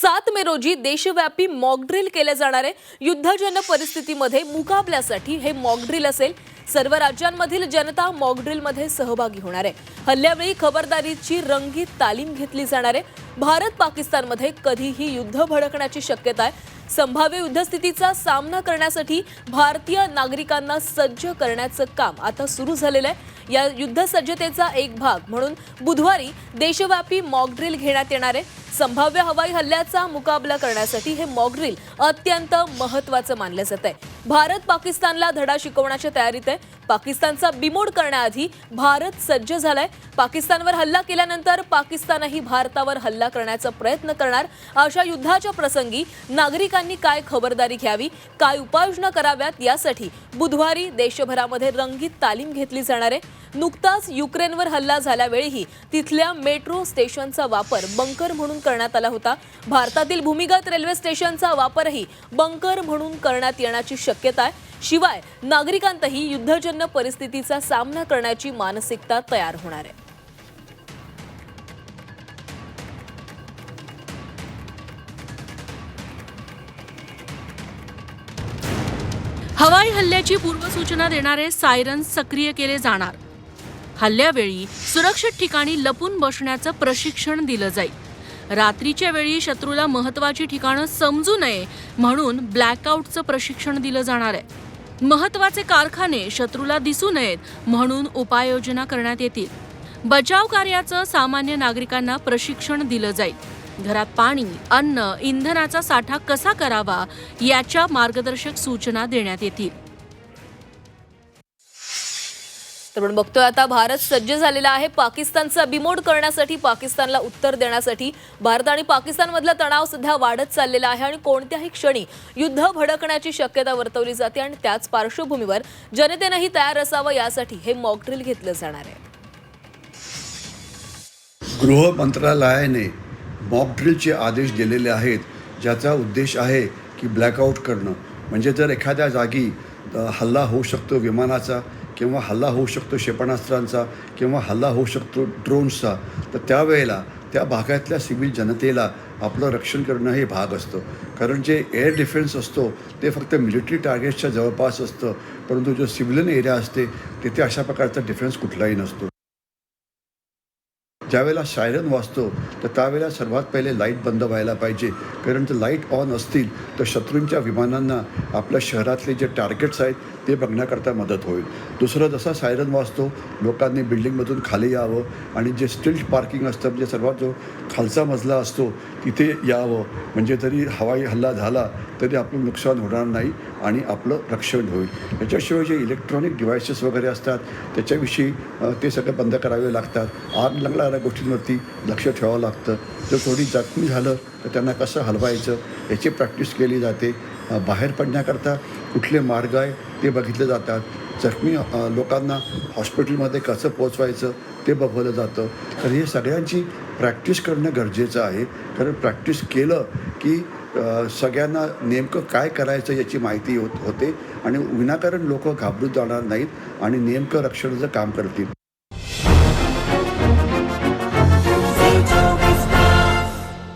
सात मे रोजी देशव्यापी मॉकड्रिल केले जाणारे युद्धजन्य परिस्थितीमध्ये मुकाबल्यासाठी हे मॉकड्रिल असेल. सर्व राज्यांमधील जनता मॉकड्रिलमध्ये सहभागी होणार आहे. हल्ल्यावेळी खबरदारीची रंगीत तालीम घेतली जाणार आहे. भारत पाकिस्तानमध्ये कधीही युद्ध भडकण्याची शक्यता आहे. संभाव्य युद्धस्थितीचा सामना करण्यासाठी भारतीय नागरिकांना सज्ज करण्याचं काम आता सुरू झालेलं आहे. या युद्धसज्जतेचा एक भाग म्हणून बुधवारी देशव्यापी मॉकड्रिल घेण्यात येणार आहे. संभाव्य हवाई हल्ल्याचा मुकाबला करण्यासाठी हे मॉकड्रिल अत्यंत महत्वाचं मानलं जात आहे भारत पाकिस्तानला धडा शिकवण्याच्या तयारीत आहे. पाकिस्तानचा बिमोड करण्याआधी भारत सज्ज झालाय. पाकिस्तानवर हल्ला केल्यानंतर पाकिस्तानही भारतावर हल्ला करण्याचा प्रयत्न करणार. अशा युद्धाच्या प्रसंगी नागरिकांनी काय खबरदारी घ्यावी काय उपाययोजना कराव्यात यासाठी बुधवारी देशभरामध्ये रंगीत तालीम घेतली जाणार आहे. नुकताच युक्रेनवर हल्ला झाल्यावेळीही तिथल्या मेट्रो स्टेशनचा वापर बंकर म्हणून करण्यात आला होता. भारतातील भूमिगत रेल्वे स्टेशनचा वापरही बंकर म्हणून करण्यात येण्याची शक्यता आहे. शिवाय नागरिकांतही युद्धजन्य परिस्थितीचा सामना करण्याची मानसिकता तयार होणार आहे. हवाई हल्ल्याची पूर्वसूचना देणारे सायरन सक्रिय केले जाणार. हल्ल्यावेळी सुरक्षित ठिकाणी लपून बसण्याचं प्रशिक्षण दिलं जाईल. रात्रीच्या वेळी शत्रूला महत्वाची ठिकाणं समजू नये म्हणून ब्लॅकआउटचं प्रशिक्षण दिलं जाणार आहे. महत्त्वाचे कारखाने शत्रूला दिसू नयेत म्हणून उपाययोजना करण्यात येतील. बचाव कार्याचं सामान्य नागरिकांना प्रशिक्षण दिलं जाईल. घरात पाणी अन्न इंधनाचा साठा कसा करावा याच्या मार्गदर्शक सूचना देण्यात येतील. तर पण बघतोय आता भारत सज्ज झालेला आहे पाकिस्तानचा बिमोड करण्यासाठी पाकिस्तानला उत्तर देण्यासाठी. भारत आणि पाकिस्तानमधला तणाव सध्या वाढत चाललेला आहे आणि कोणत्याही क्षणी युद्ध भडकण्याची शक्यता वर्तवली जाते आणि त्याच पार्श्वभूमीवर जनतेनंही तयार असावं यासाठी हे मॉकड्रिल घेतलं जाणार आहे. गृह मंत्रालयाने मॉकड्रिलचे आदेश दिलेले आहेत ज्याचा उद्देश आहे की ब्लॅकआउट करणं. म्हणजे जर एखाद्या जागी हल्ला होऊ शकतो विमानाचा किंवा हल्ला होऊ शकतो क्षेपणास्त्रांचा किंवा हल्ला होऊ शकतो ड्रोन्सचा तर त्यावेळेला त्या भागातल्या सिव्हिल जनतेला आपलं रक्षण करणं हे भाग असतं. कारण जे एअर डिफेन्स असतो ते फक्त मिलिटरी टार्गेट्सच्या जवळपास असतं. परंतु जो सिव्हिलियन एरिया असते तिथे अशा प्रकारचा डिफेन्स कुठलाही नसतो. ज्यावेळेला सायरन वाजतो तर त्यावेळेला सर्वात पहिले लाइट बंद व्हायला पाहिजे. कारण जर लाइट ऑन असतील तर शत्रूंच्या विमानांना आपल्या शहरातले जे टार्गेट्स आहेत ते बघण्याकरता मदत होईल. दुसरं जसा सायरन वाजतो लोकांनी बिल्डिंगमधून खाली यावं आणि जे स्टिल्ट पार्किंग असतं म्हणजे सर्वात जो खालचा मजला असतो तिथे यावं. म्हणजे जरी हवाई हल्ला झाला तरी आपलं नुकसान होणार नाही आणि आपलं रक्षण होईल. याच्याशिवाय जे इलेक्ट्रॉनिक डिव्हायसेस वगैरे असतात त्याच्याविषयी ते सगळं बंद करावे लागतात. आग लागणाऱ्या गोष्टींवरती लक्ष ठेवावं लागतं. जर थोडी जखमी झालं तर त्यांना कसं हलवायचं? याची प्रॅक्टिस केली जाते. बाहेर पडण्याकरता कुठले मार्ग आहे ते बघितले जातात. जखमी लोकांना हॉस्पिटलमध्ये कसं पोचवायचं ते बघवलं जातं. तर हे सगळ्यांची प्रॅक्टिस करणं गरजेचं आहे. कारण प्रॅक्टिस केलं की सगळ्यांना नेमकं काय करायचं याची माहिती होत होते आणि विनाकारण लोक घाबरून जाणार नाहीत आणि नेमकं रक्षणाचं काम करतील.